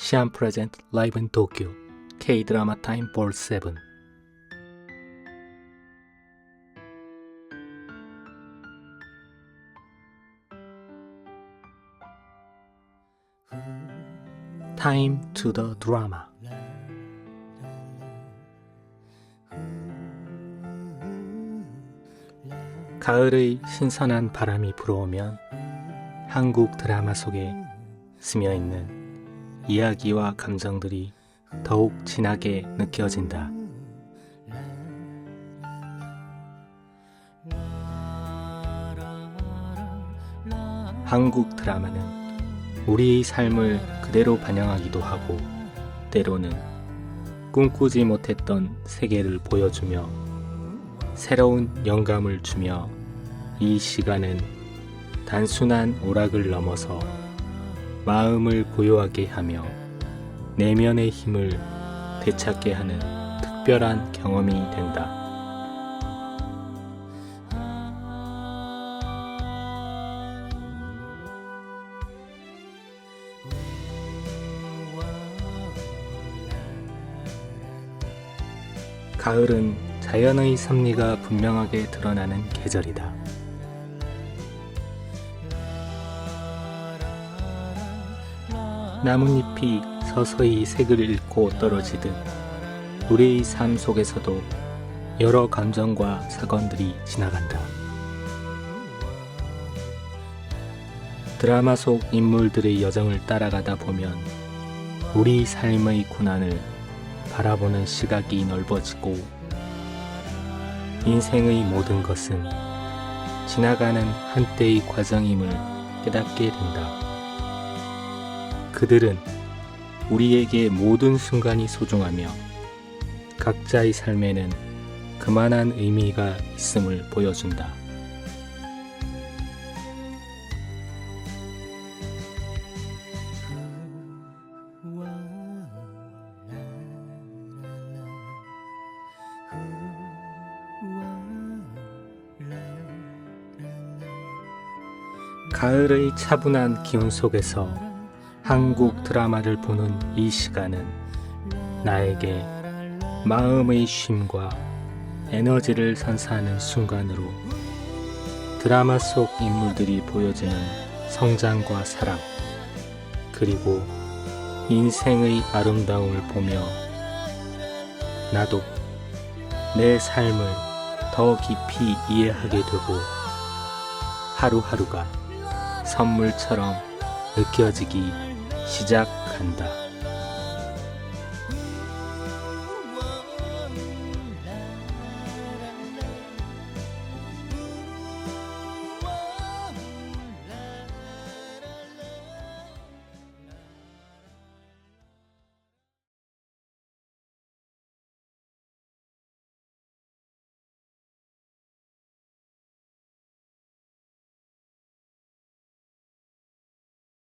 시안 프레젠트 라이브 인 도쿄 K 드라마 타임 볼 7. 타임 투 더 드라마 가을의 신선한 바람이 불어오면 한국 드라마 속에 스며 있는 이야기와 감정들이 더욱 진하게 느껴진다. 한국 드라마는 우리의 삶을 그대로 반영하기도 하고 때로는 꿈꾸지 못했던 세계를 보여주며 새로운 영감을 주며 이 시간은 단순한 오락을 넘어서 마음을 고요하게 하며 내면의 힘을 되찾게 하는 특별한 경험이 된다. 가을은 자연의 섭리가 분명하게 드러나는 계절이다. 나뭇잎이 서서히 색을 잃고 떨어지듯 우리의 삶 속에서도 여러 감정과 사건들이 지나간다. 드라마 속 인물들의 여정을 따라가다 보면 우리 삶의 고난을 바라보는 시각이 넓어지고 인생의 모든 것은 지나가는 한때의 과정임을 깨닫게 된다. 그들은 우리에게 모든 순간이 소중하며 각자의 삶에는 그만한 의미가 있음을 보여준다. 가을의 차분한 기운 속에서 한국 드라마를 보는 이 시간은 나에게 마음의 쉼과 에너지를 선사하는 순간으로 드라마 속 인물들이 보여주는 성장과 사랑 그리고 인생의 아름다움을 보며 나도 내 삶을 더 깊이 이해하게 되고 하루하루가 선물처럼 느껴지기 시작한다.